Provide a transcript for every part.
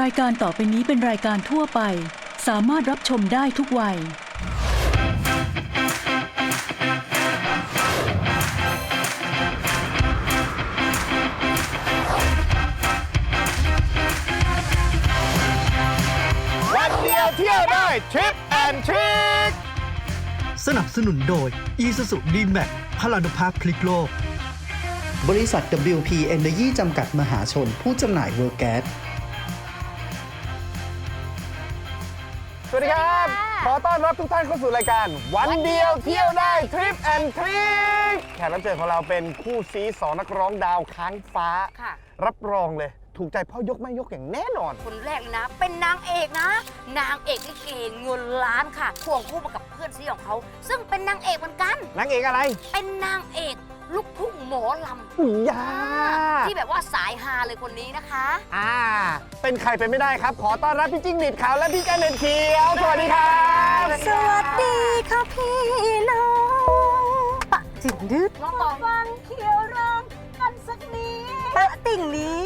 รายการต่อไปนี้เป็นรายการทั่วไป สามารถรับชมได้ทุกวัย วันเดียวเที่ยวได้ทริปแอนทริคสนับสนุนโดย Isuzu D-Max พลานุภาพพลิกโลก บริษัท WP Energy จำกัดมหาชน ผู้จำหน่ายเวอร์แก๊สส ต้อนรับทุกท่านเข้าสู่รายการ วันเดียวเที่ยวได้ทริปแอนทริคแขกรับเชิญของเราเป็นคู่ซีสองนักร้องดาวค้างฟ้า ค่ะ รับรองเลย ถูกใจพ่อยกไม่ยกอย่างแน่นอน คนแรกเลยนะ เป็นนางเอกนะ นางเอกลิเกเงินล้านค่ะควงคู่มากับเพื่อนซีของเขา ซึ่งเป็นนางเอกเหมือนกัน นางเอกอะไร เป็นนางเอก ลูกทุ่งหมอลยาำที่แบบว่าสายฮาเลยคนนี้นะคะ อ่า เป็นใครไปไม่ได้ครับ ขอต้อนรับพี่จิ้งหรีดขาวและพี่แกนเนตเขียว สวัสดีครับสวัสดีค่ะพี่น้องปะจิ๋งดืดน้องตอง ฟังเขียวร้องกันสักนิดปะติ่งนี้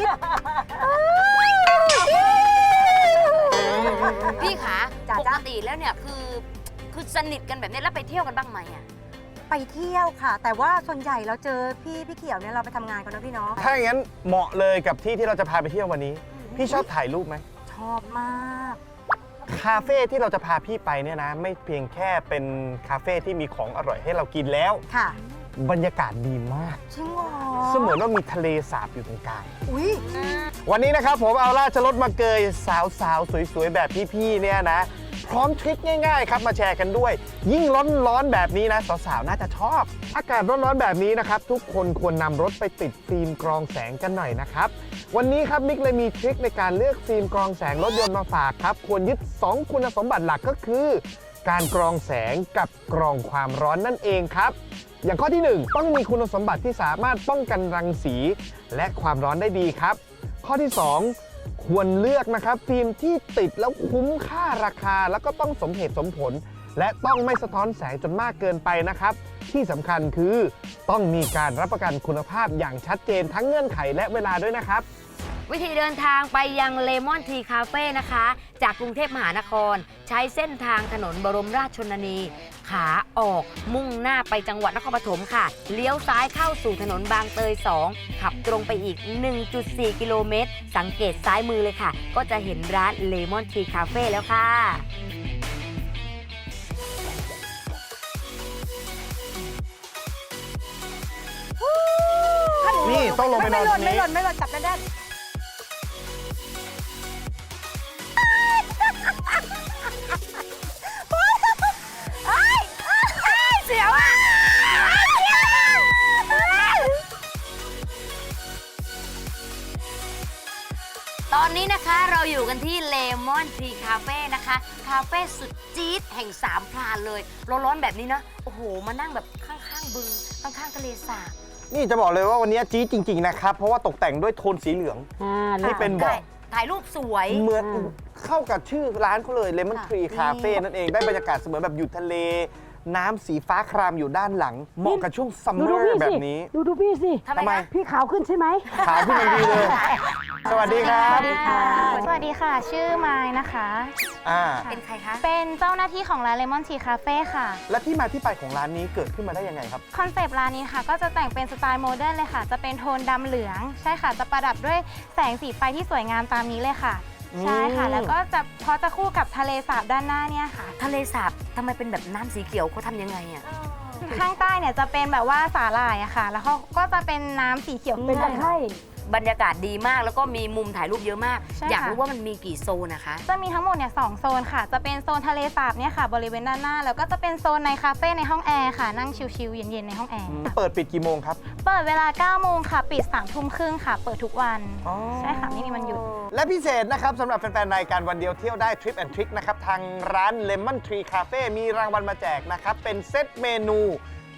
พี่ขาปกติแล้วเนี่ยคือคือสนิทกันแบบนี้แล้วไปเที่ยวกันบ้างไหมอะ ไปเที่ยวค่ะ แต่ว่าส่วนใหญ่เราเจอพี่พี่เขียวเนี่ยเราไปทำงานกันนะพี่เนาะถ้าอย่างนั้นเหมาะเลยกับที่ที่เราจะพาไปเที่ยววันนี้ พี่ชอบถ่ายรูปไหม ชอบมาก คาเฟ่ที่เราจะพาพี่ไปเนี่ยนะ ไม่เพียงแค่เป็นคาเฟ่ที่มีของอร่อยให้เรากินแล้ว ค่ะบรรยากาศดีมาก จริงเหรอเสมือนว่ามีทะเลสาบอยู่ตรงกลาง อุ้ยวันนี้นะครับผมเอาราชรถมาเกยสาวๆ สวยๆ แบบพี่ๆ เนี่ยนะ พร้อมทริคง่ายๆครับมาแชร์กันด้วย ยิ่งร้อนๆแบบนี้นะสาวๆน่าจะชอบ อากาศร้อนๆแบบนี้นะครับ ทุกคนควรนำรถไปติดฟิล์มกรองแสงกันหน่อยนะครับ วันนี้ครับมิกเลยมีทริคในการเลือกฟิล์มกรองแสงรถยนต์มาฝากครับ ควรยึด 2 คุณสมบัติหลักก็คือ การกรองแสงกับกรองความร้อนนั่นเองครับอย่างข้อที่ 1 ต้องมีคุณสมบัติที่สามารถป้องกันรังสี และความร้อนได้ดีครับ ข้อที่ 2 ควรเลือกนะครับ ฟิล์มที่ติดแล้วคุ้มค่าราคา แล้วก็ต้องสมเหตุสมผล และต้องไม่สะท้อนแสงจนมากเกินไปนะครับ ที่สำคัญคือต้องมีการรับประกันคุณภาพอย่างชัดเจนทั้งเงื่อนไขและเวลาด้วยนะครับ วิธีเดินทางไปยังเลมอนทีคาเฟ่นะคะ จากกรุงเทพมหานคร ใช้เส้นทางถนนบรมราชชนนี ขาออกมุ่งหน้าไปจังหวัดนครปฐมค่ะ เลี้ยวซ้ายเข้าสู่ถนนบางเตย 2 ขับตรงไปอีก 1.4 กิโลเมตร สังเกตซ้ายมือเลยค่ะ ก็จะเห็นร้านเลมอนทีคาเฟ่แล้วค่ะนี่ต้องลงไปนอนไม่หตล่รนงไม่นี้หล่นไม่หล่นจับแน่ สียวอะตอนนี้นะคะเราอยู่กันที่เลมอนทรีคาเฟ่นะคะ คาเฟ่สุดจี๊ดแห่งสามพรานเลยร้อนๆแบบนี้นะ โอ้โห มานั่งแบบข้างๆบึง ข้างๆทะเลสาบ นี่จะบอกเลยว่าวันนี้จี๊ดจริง ๆ นะครับ เพราะว่าตกแต่งด้วยโทนสีเหลืองที่เป็นเบาะถ่ายถ่ายรูปสวย เหมือนเข้ากับชื่อร้านเขาเลย Lemon ค่ะ Tree Cafe นั่นเองได้บรรยากาศเสมือนแบบอยู่ทะเล น้ำสีฟ้าครามอยู่ด้านหลัง เหมาะกับช่วงซัมเมดูอดูพี่ร์แบสิบนี้ ดูดูพี่สิทำไมทำไมนะ พี่ขาวขึ้นใช่ไหม ขาวขึ้นทันทีเลย สวัสดีครับสวัสดีค่ะสวัสดีค่ะ ชื่อไมายนะคะ อ่า เป็นใครคะ เป็นเจ้าหน้าที่ของร้านเลมอนทีคาเฟ่ค่ะ และที่มาที่ไปของร้านนี้เกิดขึ้นมาได้ยังไงครับ คอนเซปต์ร้านนี้ค่ะก็จะแต่งเป็นสไตล์โมเดิร์นเลยค่ะ จะเป็นโทนดำเหลือง ใช่ค่ะ จะประดับด้วยแสงสีไฟที่สวยงามตามนี้เลยค่ะ ใช่ค่ะ แล้วก็จะพอจะคู่กับทะเลสาบด้านหน้าเนี่ยค่ะ ทะเลสาบทำไมเป็นแบบน้ำสีเขียวเขาทำยังไงอะ ข้างใต้เนี่ยจะเป็นแบบว่าสาหร่ายอะค่ะ แล้วเขาก็จะเป็นน้ำสีเขียวเป็นตะไคร่ บรรยากาศดีมาก แล้วก็มีมุมถ่ายรูปเยอะมาก ใช่อยากค่ะ รู้ว่ามันมีกี่โซนนะคะ จะมีทั้งหมดเนี่ยสองโซนค่ะ จะเป็นโซนทะเลสาบเนี่ยค่ะ บริเวณด้านหน้า แล้วก็จะเป็นโซนในคาเฟ่ในห้องแอร์ค่ะ นั่งชิลๆเย็นๆในห้องแอร์เปิดปิดกี่โมงครับ เปิดเวลา9โมงค่ะ ปิด3ทุ่มครึ่งค่ะ เปิดทุกวันใช่ค่ะ ไม่มีวันหยุด และพิเศษนะครับสำหรับแฟนๆรายการวันเดียวเที่ยวได้ Trip and Trick นะครับ ทางร้าน Lemon Tree Cafe มีรางวัลมาแจกนะครับ เป็นเซตเมนู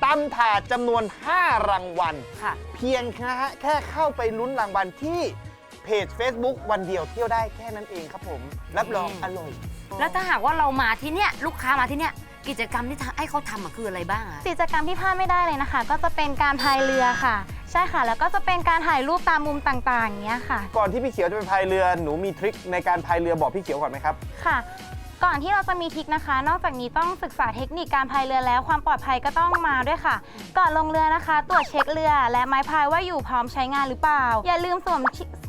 ตำถาดจำนวน 5 รางวัล ค่ะ เพียงแค่แค่เข้าไปลุ้นรางวัลที่เพจ Facebook วันเดียวเที่ยวได้แค่นั้นเองครับผม รับรองอร่อย แล้วถ้าหากว่าเรามาที่เนี่ยลูกค้ามาที่เนี่ยกิจกรรมที่ทำให้เขาทำอะคืออะไรบ้างอะกิจกรรมที่พลาดไม่ได้เลยนะคะ ก็จะเป็นการพายเรือค่ะ ใช่ค่ะ แล้วก็จะเป็นการถ่ายรูปตามมุมต่างๆอย่างเงี้ยค่ะ ก่อนที่พี่เขียวจะไปพายเรือหนูมีทริคในการพายเรือบอกพี่เขียวก่อนไหมครับ ค่ะ ก่อนที่เราจะมีทริกนะคะ นอกจากนี้ต้องศึกษาเทคนิคการพายเรือแล้ว ความปลอดภัยก็ต้องมาด้วยค่ะ ก่อนลงเรือนะคะ ตรวจเช็คเรือ และไม้พายว่าอยู่พร้อมใช้งานหรือเปล่า อย่าลืมสวม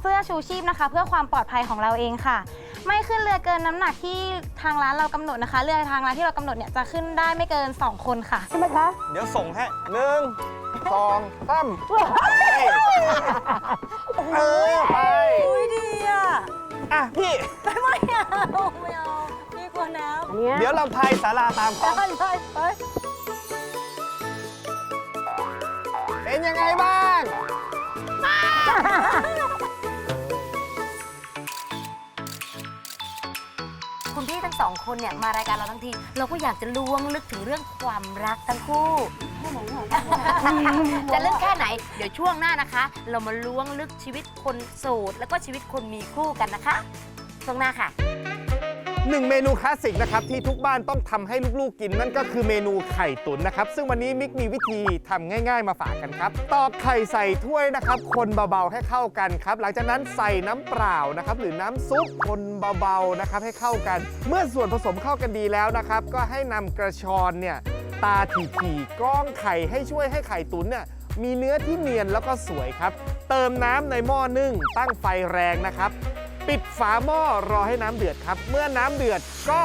เสื้อชูชีพนะคะ เพื่อความปลอดภัยของเราเองค่ะ ไม่ขึ้นเรือเกินน้ำหนักที่ทางร้านเรากำหนดนะคะ เรือทางร้านที่เรากำหนดเนี่ยจะขึ้นได้ไม่เกิน 2 คนค่ะเดี๋ยวส่งให้หนึ่งสองสามเออไป อุ้ยดีอะ อะพี่ ไม่เอาไม่เอาพี่ กลัวน้ำเดี๋ยวเราพายสาราตามเขาไปไปไปเป็นยังไงบ้างคุณพี่ทั้งสองคนเนี่ยมารายการเราทั้งที เราก็อยากจะล้วงลึกถึงเรื่องความรักทั้งคู่จะลึกแค่ไหน เดี๋ยวช่วงหน้านะคะ เรามาล้วงลึกชีวิตคนโสดแล้วก็ชีวิตคนมีคู่กันนะคะช่วงหน้าค่ะ หนึ่งเมนูคลาสสิกนะครับที่ทุกบ้านต้องทำให้ลูกๆกินนั่นก็คือเมนูไข่ตุ๋นนะครับ ซึ่งวันนี้มิกมีวิธีทำง่าย ๆ มาฝากกันครับตอกไข่ใส่ถ้วยนะครับ คนเบาๆให้เข้ากันครับ หลังจากนั้นใส่น้ำเปล่านะครับ หรือน้ำซุปคนเบาๆนะครับให้เข้ากัน เมื่อส่วนผสมเข้ากันดีแล้วนะครับ ก็ให้นำกระชอนเนี่ยตาถี่ๆกรองไข่ให้ช่วยให้ไข่ตุ๋นเนี่ยมีเนื้อที่เนียนแล้วก็สวยครับ เติมน้ำในหม้อนึ่งตั้งไฟแรงนะครับ ปิดฝาหม้อรอให้น้ำเดือดครับ เมื่อน้ำเดือดก็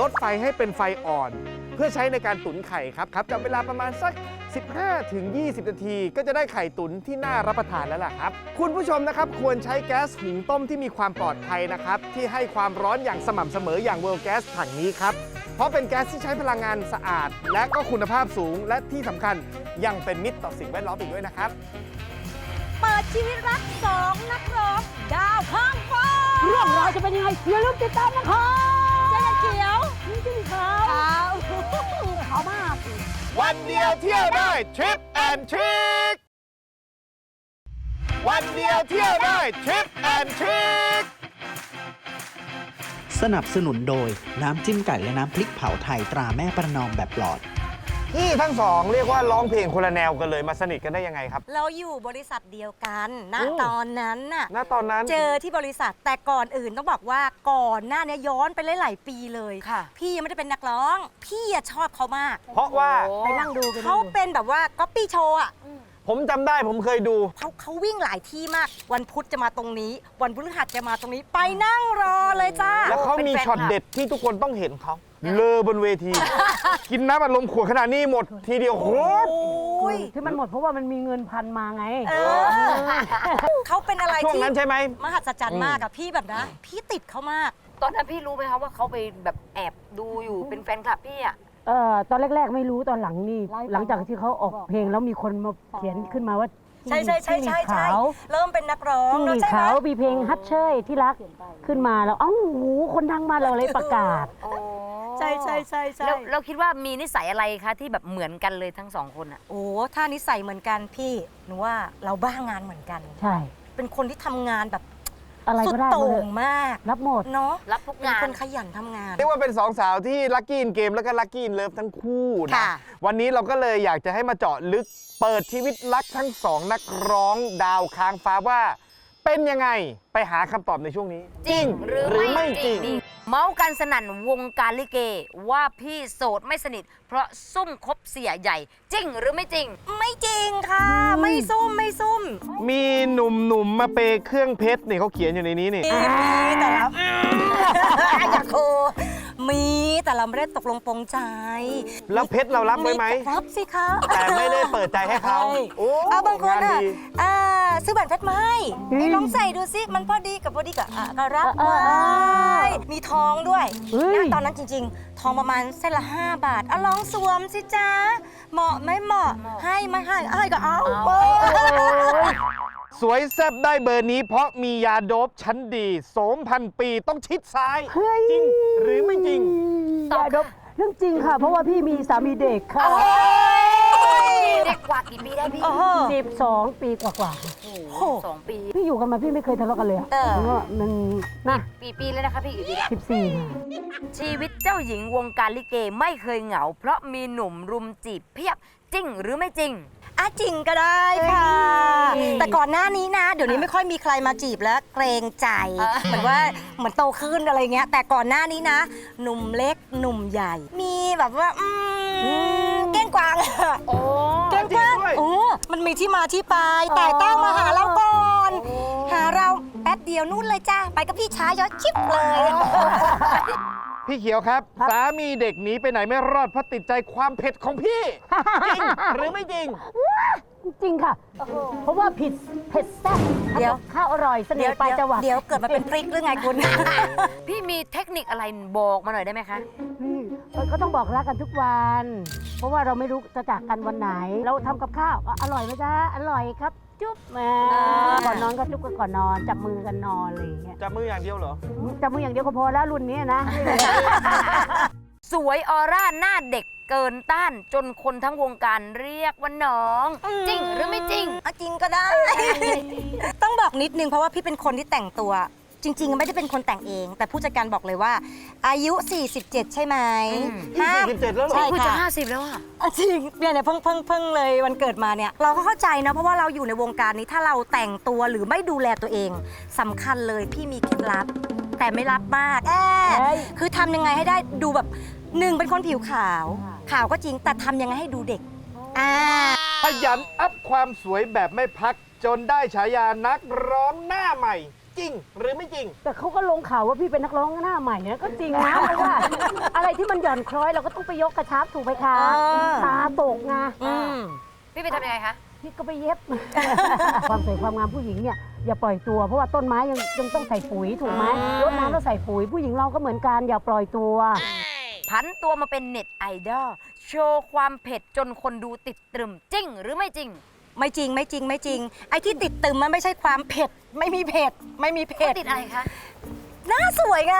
ลดไฟให้เป็นไฟอ่อน เพื่อใช้ในการตุ๋นไข่ครับครับจับเวลาประมาณสัก 15 ถึง 20 นาที ก็จะได้ไข่ตุ๋นที่น่ารับประทานแล้วล่ะครับ คุณผู้ชมนะครับควรใช้แก๊สหุงต้มที่มีความปลอดภัยนะครับ ที่ให้ความร้อนอย่างสม่ำเสมออย่างเวลแก๊สถังนี้ครับเพราะเป็นแก๊สที่ใช้พลังงานสะอาด และก็คุณภาพสูง และที่สำคัญยังเป็นมิตรต่อสิ่งแวดล้อมอีกด้วยนะครับ เปิดชีวิตรักสองนักร้องดาวข้างฟ้า เรื่องราวจะเป็นยังไงอย่าลืมติดตามนะคะเจ๊เขียวนี่จริงเขาเขาวมากวันเดียวเที่ยวได้ทริปแอนทริควันเดียวเที่ยวได้ทริปแอนทริคสนับสนุนโดยน้ำจิ้มไก่และน้ำพริกเผาไทยตราแม่ประนอมแบบหลอด พี่ทั้งสองเรียกว่าร้องเพลงคนละแนวกันเลยมาสนิทกันได้ยังไงครับ เราอยู่บริษัทเดียวกันณอืม ตอนนั้นน่ะ ณตอนนั้น เจอที่บริษัทแต่ก่อนอื่นต้องบอกว่าก่อนหน้านี้ย้อนไปหลายๆปีเลย ค่ะ พี่ยังไม่ได้เป็นนักร้อง พี่อะชอบเขามาก เพราะว่าไปนั่งดูเขาเป็นแบบว่าก๊อปปี้โชว์อะผมจำได้ผมเคยดู เขาเขาวิ่งหลายที่มาก วันพุธจะมาตรงนี้ วันพฤหัสจะมาตรงนี้ ไปนั่งรอเลยจ้าแล้วเขามีช็อตเด็ดที่ทุกคนต้องเห็นเขา เลอบนเวที กินน้ำอัดลมขวดขนาดนี้หมดทีเดียวโคตรโอ้ยที่มันหมดเพราะว่ามันมีเงินพันมาไง เออเขาเป็นอะไรช่วงที่นั้นใช่ไหม มหัศจรรอืย์มมากอะพี่แบบนะ พี่ติดเขามาก ตอนนั้นพี่รู้ไหมคะว่าเขาไปแบบแอบดูอยู่เป็นแฟนคลับพี่อะเออตอนแรกๆไม่รู้ตอนหลังนี่ หลังจากที่เขาออกเพลงแล้วมีคนมาเขียนขึ้นมาว่าใช่ใช่ใช่ใช่จิ้งหรีดใช่ขาวเริ่มเป็นนักร้องจิ้งหรีดใช่ไหมขาวมีเพลงฮัทเชยที่รักขึ้นมาแล้วเอ้าหูคนดังมาเราเลยประกาศ โอ้ ใช่ใช่ใช่ใช่แล้วเราคิดว่ามีนิสัยอะไรคะที่แบบเหมือนกันเลยทั้งสองคนอะโอ้ถ้านิสัยเหมือนกันพี่หนูว่าเราบ้างานเหมือนกัน ใช่ เป็นคนที่ทำงานแบบอะไรสุดก็ได้โต่หมดงมากรับหมด เนาะรับทุกเป็นงาน คนขยันทำงาน เรียกว่าเป็นสองสาวที่ลัคกี้อินเกมแล้วก็ลัคกี้อินเลิฟทั้งคู่นะ ค่ะ วันนี้เราก็เลยอยากจะให้มาเจาะลึกเปิดชีวิตรักทั้งสองนักร้องดาวค้างฟ้าว่า เป็นยังไงไปหาคำตอบในช่วงนี้ จริงหรือหรือไม่ไม่จจริริงงเมาส์กันสนั่นวงการลิเก ว่าพี่โสดไม่สนิท เพราะซุ่มคบเสียใหญ่ จริงหรือไม่จริง ไม่จริงค่ะ ไม่ซุ่มไม่ซุ่มมีหนุ่มๆมาเปย์เครื่องเพชรนี่เขาเขียนอยู่ในนี้นี่ มีมีแต่เราอยากโทร มีแต่เราไม่ได้ตกลงปรงใจแล้วเพชรเรารับไว้ไหม รับสิคะแต่ไม่ได้เปิดใจให้เขาใช่โอ้เอาบางคนงานอะดี อ่าซื้อแหวนเพชรมาให้ให้ลองใส่ดูสิมันพอดีกับพอดีกับอะก็รับเออเออเออไว้มีทองด้วยเฮ้ยนะตอนนั้นจริง ๆ ทองประมาณเส้นละ 5 บาทเอาลองสวมสิจ้าเหมาะไม่เหมาะให้ไม่ให้ให้ก็เอา โอ้ย สวยแซบได้เบอร์นี้ เพราะมียาโดบชั้นดีโสมพันปีต้องชิดซ้าย เฮ้ย จริงหรือไม่จริงอย่าดบเรื่องจริงค่ะ เพราะว่าพี่มีสามีเด็กค่ะ เด็กกว่ากี่ปีได้พี่โอ้โหสิบสองปีกว่าโอ้โหสองปีๆพี่อยู่กันมาพี่ไม่เคยทะเลาะกันเลยอะเออแล้วก็มันนะปีปีแล้วนะคะพี่กี่ปีแล้วสิบสี่ค่ะ ชีวิตเจ้าหญิงวงการลิเกไม่เคยเหงา เพราะมีหนุ่มรุมจีบเพียบจริงหรือไม่จริง อาจริงก็ได้ค่ะ แต่ก่อนหน้านี้นะ เดี๋ยวนี้ไม่ค่อยมีใครมาจีบแล้วเกรงใจ เหมือนว่าเหมือนโตขึ้นอะไรเงี้ย แต่ก่อนหน้านี้นะ หนุ่มเล็กหนุ่มใหญ่ มีแบบว่าอืมเก้งกวางอะโอ้เก้งกวางโอ้มันมีที่มาที่ไปแต่ต้องมาหาเราก่อนหาเราแป๊บเดียวนู่นเลยจ้าไปกับพี่ชายยอดชิปเลย พี่เขียวครับ สามีเด็กหนีไปไหนไม่รอดเพราะติดใจความเผ็ดของพี่ จริงหรือไม่จริง จริงค่ะ เพราะว่าผิดเผ็ดแซ่บเดี๋ยว ข้าวอร่อยเสน่ห์ปลายจังหวัดเดี๋ยวเกิดมาเป็นพริกหรือไงคุณ พี่มีเทคนิคอะไรบอกมาหน่อยได้ไหมคะ นี่ก็ต้องบอกรักกันทุกวัน เพราะว่าเราไม่รู้จะจากกันวันไหน เราทำกับข้าวอะอร่อยไหมจ๊ะอร่อยครับ จุ๊บแหมอ่าก่อนนอนก็จุ๊บกันก่อนนอน จับมือกันนอนอะไรอย่างเงี้ยจับมืออย่างเดียวเหรอ จับมืออย่างเดียวก็พอแล้วรุ่นนี้นะ สวยออร่าหน้าเด็กเกินต้านจนคนทั้งวงการเรียกว่าน้อง จริงหรือไม่จริงอะจริงก็ได้ ต้องบอกนิดนึงเพราะว่าพี่เป็นคนที่แต่งตัว จริง ๆ ไม่ได้เป็นคนแต่งเอง แต่ผู้จัดการบอกเลยว่า อายุ 47 ใช่ไหมอืมห้าม47แล้วเหรอ ใช่คุยจะค่ะ ห้าสิบแล้วอะอะจริงเนี่ยเนี่ยเพิ่งเพิ่งเพิ่งเลยวันเกิดมาเนี่ยเราก็เข้าใจนะเพราะว่าเราอยู่ในวงการนี้ถ้าเราแต่งตัวหรือไม่ดูแลตัวเองสำคัญเลยพี่มีเคล็ดลับ แต่ไม่ลับมากแอเฮ้ย คือทำยังไงให้ได้ดูแบบหนึ่งเป็นคนผิวขาว ขาวก็จริงแต่ทำยังไงให้ดูเด็กอ่าขยันอัพความสวยแบบไม่พักจนได้ฉายานักร้องหน้าใหม่ จริงหรือไม่จริง แต่เขาก็ลงข่าวว่าพี่เป็นนักร้องหน้าใหม่เนี่ยก็จริงนะเพราะว่า อะไรที่มันหย่อนคล้อยเราก็ต้องไปยกกระชับถูกไหมคะเออตาตกไงอืมพี่ไปทำยังไงคะ พี่ก็ไปเย็บ ความสวยความงามผู้หญิงเนี่ยอย่าปล่อยตัวเพราะว่าต้นไม้ยังยังต้องใส่ปุ๋ยถูกไหมอ่ารรดน้ำแล้วใส่ปุ๋ยผู้หญิงเราก็เหมือนกันอย่าปล่อยตัวผันตัวมาเป็นเน็ตไอดอลโชว์ความเผ็ดจนคนดูติดตรึมจริงหรือไม่จริง ไม่จริงไม่จริงไม่จริง ไอ้ที่ติดตึมมันไม่ใช่ความเผ็ด ไม่มีเผ็ด ไม่มีเผ็ดติดอะไรคะหน้าสวยไง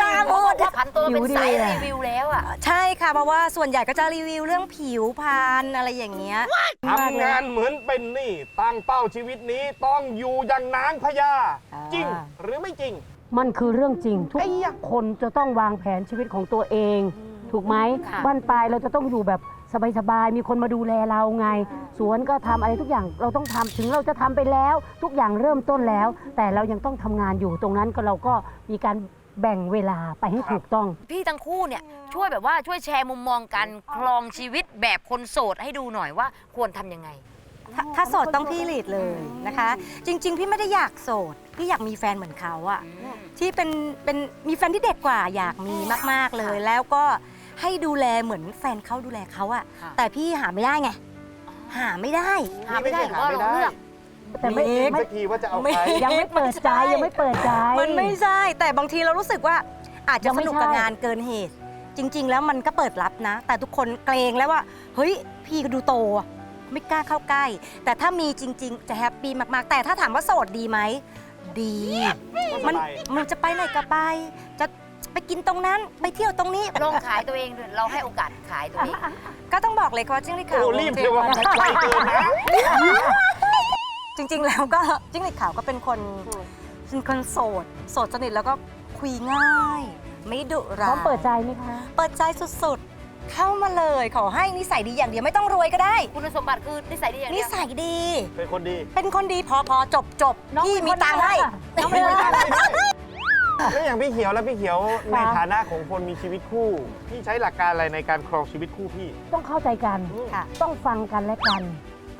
กล้าเขาพูบอดกว่าผันตัวมาเป็นผิวดีสายอะรีวิวแล้วอะใช่ค่ะ เพราะว่าส่วนใหญ่ก็จะรีวิวเรื่องผิวพรรณอะไรอย่างเงี้ยทำงานเหมือนเป็นหนี้ตั้งเป้าชีวิตนี้ต้องอยู่อย่างนางพญาอ่าจริงหรือไม่จริง มันคือเรื่องจริง ทุกไอ้ยะคนจะต้องวางแผนชีวิตของตัวเอง ถูกไหมค่ะบ้านปลายเราจะต้องอยู่แบบ สบายๆ มีคนมาดูแลเราไง สวนก็ทำอะไรทุกอย่างเราต้องทำถึงเราจะทำไปแล้ว ทุกอย่างเริ่มต้นแล้ว แต่เรายังต้องทำงานอยู่ตรงนั้นก็เราก็มีการแบ่งเวลาไปให้ถูกต้อง พี่ทั้งคู่เนี่ยช่วยแบบว่าช่วยแชร์มุมมองการครองชีวิตแบบคนโสดให้ดูหน่อยว่าควรทำยังไง ถ้าถ้าโสดต้องพี่ลีดเลยนะคะ จริง ๆ พี่ไม่ได้อยากโสด พี่อยากมีแฟนเหมือนเขาอะที่เป็นเป็นมีแฟนที่เด็กกว่าอยากมีมาก ๆเลย แล้วก็ ให้ดูแลเหมือนแฟนเขาดูแลเขาอะค่ะ แต่พี่หาไม่ได้ไง หาไม่ได้ หาไม่ได้หรือว่าเราเลือก แต่ไม่มีไม่ สักทีว่าจะเอาไม่ใคร ยังไม่เปิดใจยังไม่เปิดใจ มันไม่ใช่ แต่บางทีเรารู้สึกว่าอาจจะยังสไม่นุกกับใช่ งานเกินเหตุ จริง ๆ แล้วมันก็เปิดรับนะ แต่ทุกคนเกรงแล้วว่า เฮ้ย พี่ก็ดูโตอะไม่กล้าเข้าใกล้ แต่ถ้ามีจริง ๆ จะแฮปปี้มาก ๆ แต่ถ้าถามว่าโสดดีไหม ดี มันมันจะไปไหนก็ไป จะ ไปกินตรงนั้นไปเที่ยวตรงนี้ ลองขายตัวเองด้วยเราให้โอกาสขายตัวเอง ก็ต้องบอกเลยค่ะว่าจิ้งหรีดขาวโอ้รีบเชียวว่าไกลเกินนะจริง ๆ แล้วก็จิ้งหรีดขาวก็เป็นคนเป็นคนโสด โสดสนิทแล้วก็คุยง่าย ไม่ดุพร้าร้อมยเปิดใจไหมคะ เปิดใจสุดๆ เข้ามาเลยขอให้นิสัยดีอย่างเดียวไม่ต้องรวยก็ได้ คุณสมบัติคือนิสัยดีอย่างนิเดียวสัยดี เป็นคนดี เป็นคนดีพอพอจบจบน้องพี่เป็นมีคนตังค์ให้น่ารักอะน้องเป็นคนน่ารัก แล้วอย่างพี่เขียวแล้วพี่เขียวในค่ะฐานะของคนมีชีวิตคู่ พี่ใช้หลักการอะไรในการครองชีวิตคู่พี่ ต้องเข้าใจกัน ค่ะ ต้องฟังกันและกัน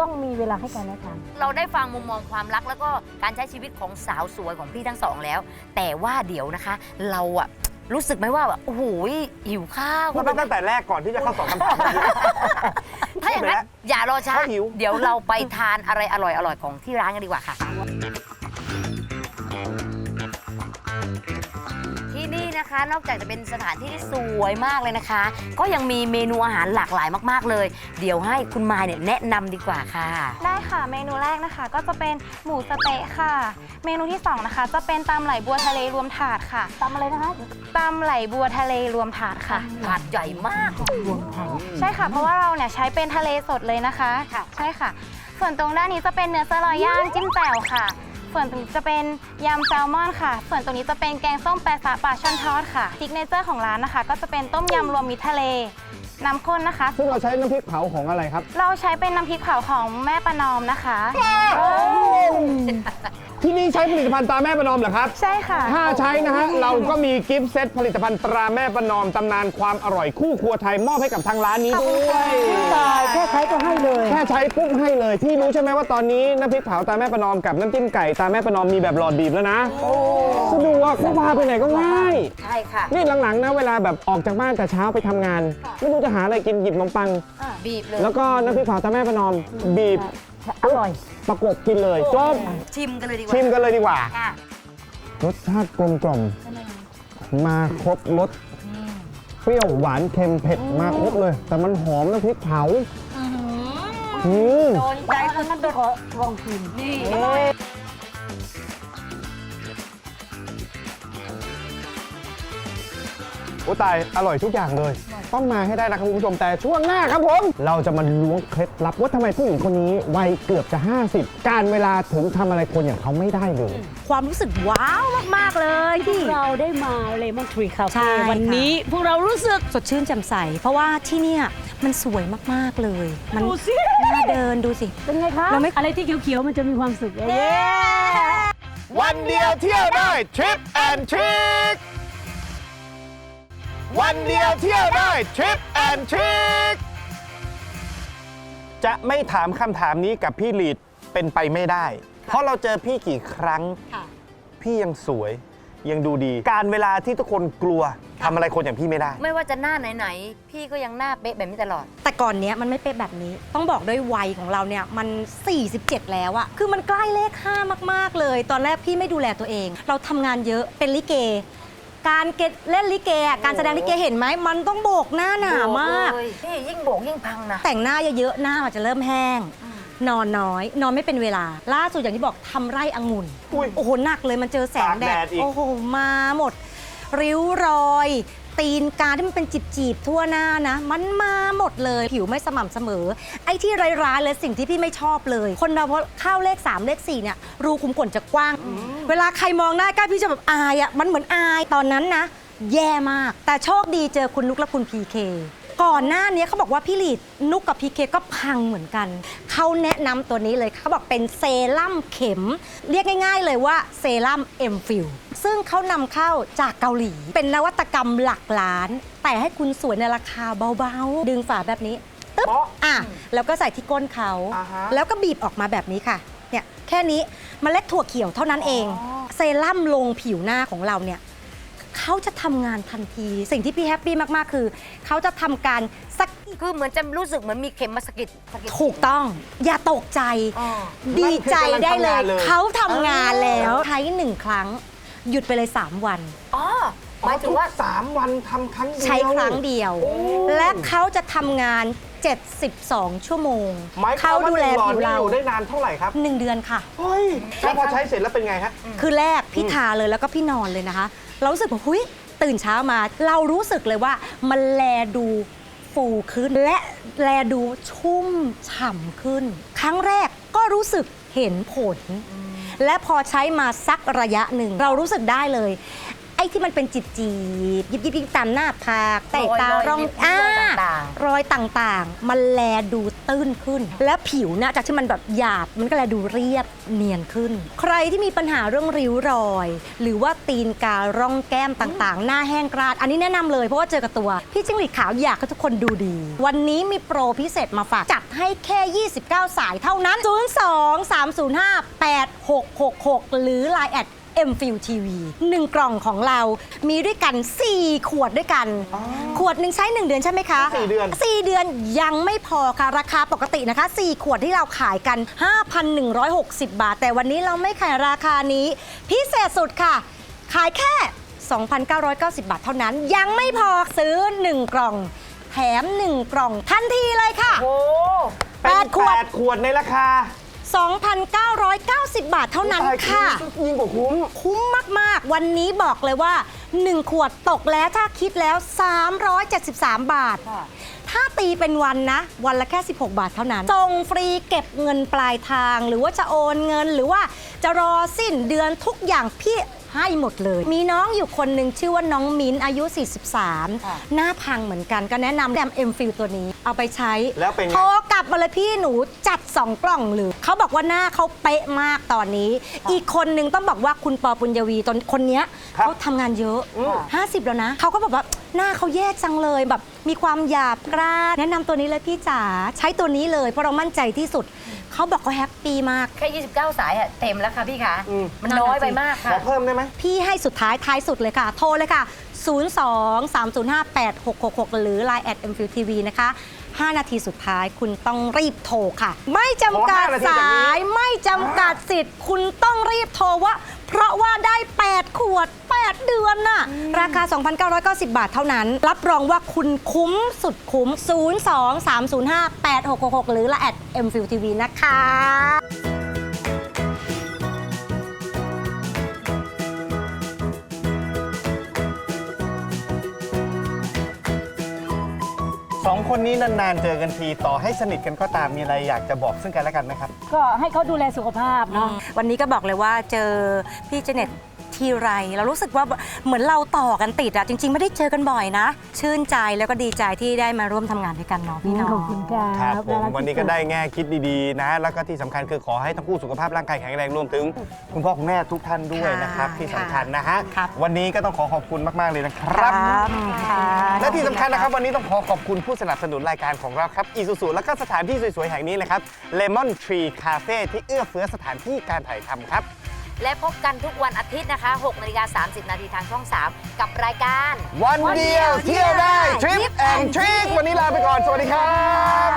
ต้องมีเวลาให้กันและกัน เราได้ฟังมุมมองความรักแล้วก็การใช้ชีวิตของสาวสวยของพี่ทั้งสองแล้ว แต่ว่าเดี๋ยวนะคะ เราอะรู้สึกไหมว่าแบบโอ้โหหิวข้าวพูดไปตั้งแต่แรกก่อนที่จะเข้าสองคำถาม ถ้าอย่างนั้นอย่ารอช้า ถ้าหิว เดี๋ยวเราไปทานอะไรอร่อยๆของที่ร้านกันดีกว่าค่ะ นี่นะคะ นอกจากจะเป็นสถานที่ที่สวยมากเลยนะคะ ก็ยังมีเมนูอาหารหลากหลายมากๆเลย เดี๋ยวให้คุณมายเนี่ยแนะนำดีกว่าค่ะ ได้ค่ะเมนูแรกนะคะ ก็จะเป็นหมูสะเต๊ะค่ะ เมนูที่สองนะคะ จะเป็นตำไหลบัวทะเลรวมถาดค่ะตำอะไรนะคะตำไหลบัวทะเลรวมถาดค่ะ ถาดใหญ่มากรวมไทยใช่ค่ะ เพราะว่าเราเนี่ยใช้เป็นทะเลสดเลยนะคะ ค่ะ ใช่ค่ะ ส่วนตรงด้านนี้จะเป็นเนื้อสลอยย่างจิ้มแจ่วค่ะ ส่วนตรงนี้จะเป็นยำแซลมอนค่ะ ส่วนตรงนี้จะเป็นแกงส้มแปะซะปลาช่อนทอดค่ะซิกเนเจอร์ของร้านนะคะ ก็จะเป็นต้มยำรวมมิตรทะเลน้ำข้นนะคะ ซึ่งเราใช้น้ำพริกเผาของอะไรครับ เราใช้เป็นน้ำพริกเผาของแม่ประนอมนะคะ ที่นี่ใช้ผลิตภัณฑ์ตราแม่ประนอมเหรอครับ ใช่ค่ะ ถ้าใช้นะฮะ เราก็มีกิฟต์เซตผลิตภัณฑ์ตราแม่ประนอมตำนานความอร่อยคู่ครัวไทยมอบให้กับทางร้านนี้ด้วยตายแค่ใช้ก็ให้เลย แค่ใช้ปุ๊บให้เลยที่รู้ใช่ไหมว่าตอนนี้น้ำพริกเผาตาแม่ประนอมกับน้ำจิ้มไก่ตาแม่ประนอมมีแบบหลอดบีบแล้วนะสะดวกพกพาไปไหนก็ง่ายใช่ค่ะ นี่หลังๆนะเวลาแบบออกจากบ้านแต่เช้าไปทำงาน ไม่รู้จะหาอะไรกินหยิบขนมปัง บีบเลย แล้วก็น้ำพริกเผาตาแม่ประนอมบีบ อร่อย ประกบกินเลยจบชิมกันเลยดีกว่าชิมกันเลยดีกว่า ค่ะ รสชาติกลมกล่อมมาครบรสเปรี้ยวหวานเค็มเผ็ดมาครบเลย แต่มันหอมน้ำพริกเผาอืมโดนใจคุณท่านขอลองชิมนี่โอ้ตายอร่อยทุกอย่างเลย ต้องมาให้ได้นะครับคุณผู้ชมแต่ช่วงหน้าครับผม เราจะมาล้วงเคล็ดลับว่าทำไมผู้หญิงคนนี้วัยเกือบจะ 50 การเวลาถึงทำอะไรคนอย่างเขาไม่ได้เลย ความรู้สึกว้าวมากๆเลยที่เราได้มาเลมอนทรีคาใช่เฟ่ค่ะ วันนี้พวกเรารู้สึก สดชื่นแจ่มใส เพราะว่าที่เนี่ยมันสวยมากๆเลย มันดูสิ น่าเดินดูสิ เป็นไงคะเราไม่ อะไรที่เขียวๆมันจะมีความสุขเย้ วันเดียวเที่ยวได้ทริปแอนทริค วันเดียวเที่ยวได้ทริปแอนทริคจะไม่ถามคำถามนี้กับพี่ลีดเป็นไปไม่ได้ เพราะเราเจอพี่กี่ครั้งพี่ยังสวย ยังดูดี การเวลาที่ทุกคนกลัวทำอะไรคนอย่างพี่ไม่ได้ ไม่ว่าจะหน้าไหนๆ พี่ก็ยังหน้าเป๊ะแบบนี้ตลอด แต่ก่อนเนี้ยมันไม่เป็นแบบนี้ ต้องบอกด้วยวัยของเราเนี่ยมัน 47 แล้วอะคือมันใกล้เลข 5 มาก ๆ เลย ตอนแรกพี่ไม่ดูแลตัวเอง เราทำงานเยอะเป็นลิเก การเกตเล่นลิเกอะการแสดงลิเกเห็นไหมมันต้องโบกหน้าหนามากเลยนี่ยิ่งโบกยิ่งพังนะ แต่งหน้าเยอะๆหน้ามันจะเริ่มแห้ง นอนน้อย นอนไม่เป็นเวลา ล่าสุดอย่างที่บอกทำไร่องุ่นอุ้ยโอ้โหหนักเลยมันเจอแสงแดตากแดดดอีก โอ้โหมาหมด ริ้วรอย ตีนกาที่มันเป็นจีบๆทั่วหน้านะ มันมาหมดเลย ผิวไม่สม่ำเสมอ ไอ้ที่ร้ายๆเลยสิ่งที่พี่ไม่ชอบเลย คนเราพอเข้าเลข 3 เลข 4 เนี่ย รูขุมขนจะกว้าง เวลาใครมองหน้าใกล้พี่จะแบบอายอะมันเหมือนอายตอนนั้นนะ แย่มาก แต่โชคดีเจอคุณลุกและคุณพีเค ก่อนหน้านี้เขาบอกว่าพี่ลีดนุกกับพีเคก็พังเหมือนกัน เขาแนะนำตัวนี้เลยเขาบอกเป็นเซรั่มเข็ม เรียกง่ายๆเลยว่าเซรั่มเอ็มฟิลซึ่งเขานำเข้าจากเกาหลี เป็นนวัตกรรมหลักล้าน แต่ให้คุณสวยในราคาเบาๆ ดึงฝาแบบนี้ตึ๊บเปาะอะ แล้วก็ใส่ที่ก้นเขา อ่าฮะ แล้วก็บีบออกมาแบบนี้ค่ะ เนี่ย แค่นี้มเมล็ดถั่วเขียวเท่านั้นเอง เซรั่มลงผิวหน้าของเราเนี่ย เขาจะทำงานทันที สิ่งที่พี่แฮปปี้มากๆ คือ เขาจะทำการสักคือเหมือนจะรู้สึกเหมือนมีเข็มมาสะกิดสะกิดถูกต้อง อย่าตกใจ อ๋อ ดีใจได้เลยนั่นคือกำลังทำงานเลย เขาทำงานแล้วใช้หนึ่งครั้ง หยุดไปเลย 3 วัน อ๋อหมายถึงว่า สามวันทำครั้งเดียว ใช้ครั้งเดียวและเขาจะทำงาน 72 ชั่วโมง หมายควาเขามว่าดูหแลนึ่งหลอดผิวนี่เราอยู่ได้นานเท่าไหร่ครับ หนึ่งเดือนค่ะ เฮ้ยแล้วพอใช้เสร็จแล้วเป็นไงฮะ คือแรกพี่ทาเลยแล้วก็พี่นอนเลยนะคะ เรารู้สึกว่าหุยตื่นเช้ามา เรารู้สึกเลยว่ามันแลดูฟูขึ้น และแลดูชุ่มฉ่ำขึ้น ครั้งแรกก็รู้สึกเห็นผล และพอใช้มาสักระยะหนึ่ง เรารู้สึกได้เลย ไอ้ที่มันเป็นจีบจีบยิบยิบยิบตามหน้าผากแต่ตารรอยร่องริ้วอ่ารอยต่างๆรอยต่างๆ มันแลดู ตื้นขึ้น และผิวนะจากที่มันแบบหยาบมันก็แลยดูเรียบเนียนขึ้น ใครที่มีปัญหาเรื่องริ้วรอย หรือว่าตีนการ่องแก้มต่างๆ หน้าแห้งกร้านอันนี้แนะนำเลยเพราะว่าเจอกับตัว พี่จิ้งหรีดขาวอยากให้ทุกคนดูดี วันนี้มีโปรพิเศษมาฝากจัดให้แค่ 29 สายเท่านั้น 02 305 8666 หรือ Line แอด m f i l TV 1 กล่องของเรามีด้วยกัน 4 ขวดด้วยกัน ขวดหนึ่งใช้ 1 เดือนใช่ไหมคะสี่เดือน 4 เดือนยังไม่พอค่ะ ราคาปกตินะคะ 4 ขวดที่เราขายกัน 5,160 บาท แต่วันนี้เราไม่ขายราคานี้ พิเศษสุดค่ะ ขายแค่ 2,990 บาทเท่านั้น ยังไม่พอซื้อ 1 กล่อง แถม 1 กล่องทันทีเลยค่ะ โอ้แปดขวด แปดขวดในราคา 2,990 บาทเท่านั้นค่ะ ยิ่งกว่าคุ้ม คุ้มมาก ๆ วันนี้บอกเลยว่า 1 ขวดตกแล้วถ้าคิดแล้ว 373 บาท ถ้าตีเป็นวันนะ วันละแค่ 16 บาทเท่านั้นส่งฟรีเก็บเงินปลายทาง หรือว่าจะโอนเงินหรือว่าจะรอสิ้นเดือนทุกอย่างพี่ ให้หมดเลย มีน้องอยู่คนหนึ่งชื่อว่าน้องมิ้นอายุ 43 หน้าพังเหมือนกันก็แนะนำแดมเอ็มฟิลตัวนี้ เอาไปใช้แล้วเป็นไง โทรกลับมาเลยพี่หนูจัด 2 กล่องหรือเขาบอกว่าหน้าเขาเป๊ะมากตอนนี้ อีกคนนึงต้องบอกว่าคุณปอปุญญวีตอนคนเนี้ยครับเขาทำงานเยอะ50 แล้วนะเขาก็บอกว่าหน้าเขาแย่จังเลยแบบ มีความหยาบกร้านแนะนำตัวนี้เลยพี่จ๋าใช้ตัวนี้เลยเพราะเรามั่นใจที่สุด เขาบอกเขาแฮปปี้มาก แค่ 29 สายอะเต็มแล้วค่ะพี่คะอืม มันน้อยไปมากขค่ะ อเพิ่มได้ไหม พี่ให้สุดท้ายท้ายสุดเลยค่ะ โทรเลยค่ะ 02 305 8666 หรือ Line แอด m f i l TV นะคะ 5 นาทีสุดท้ายคุณต้องรีบโทรค่ะ ไม่จำกัดขอ5นาทีจากนี้สายไม่จำกัดสิทธิ์ คุณต้องรีบโทรว่า เพราะว่าได้ 8 ขวด 8 เดือนน่ะ ราคา 2,990 บาทเท่านั้น รับรองว่าคุณคุ้มสุดคุ้ม 02 305 8666 หรือ Line แอด m f i l TV นะคะสองคนนี้นานๆ เจอกันทีต่อให้สนิทกันก็ตามมีอะไรอยากจะบอกซึ่งกันและกันไหมครับ ก็ให้เขาดูแลสุขภาพเนาะวันนี้ก็บอกเลยว่าเจอพี่เจเน็ต ทีไรเรารู้สึกว่าเหมือนเราต่อกันติดอะจริง ๆ ไม่ได้เจอกันบ่อยนะ ชื่นใจแล้วก็ดีใจที่ได้มาร่วมทำงานด้วยกันเนาะพี่เน้องขอบคุณครับครับผมารัที่วันนี้ก็ได้แง่คิดดีๆนะ แล้วก็ที่สำคัญคือขอให้ทั้งคู่สุขภาพร่างกายแข็งแรงรวมถึง คุณพ่อคุณแม่ทุกท่านด้วยนะครับค่ะที่สำคัญนะฮะครับ วันนี้ก็ต้องขอขอบคุณมากๆเลยนะครับ ค่ะและที่สำคัญนะครับ วันนี้ต้องขอขอบคุณผู้สนับสนุนรายการของเราครับอีซูซูแล้วก็สถานที่สวยๆ แห่งนี้เลยครับ Lemon Tree Cafe ที่เอื้อเฟื้อสถานที่การถ่ายทำครับ และพบกันทุกวันอาทิตย์นะคะ6นาฬิกา30 นาทีทางช่อง 3 กับรายการ วันเดียวเที่ยวได้ทริปแอนทริควันนี้ลาไปก่อน สวัสดีครับ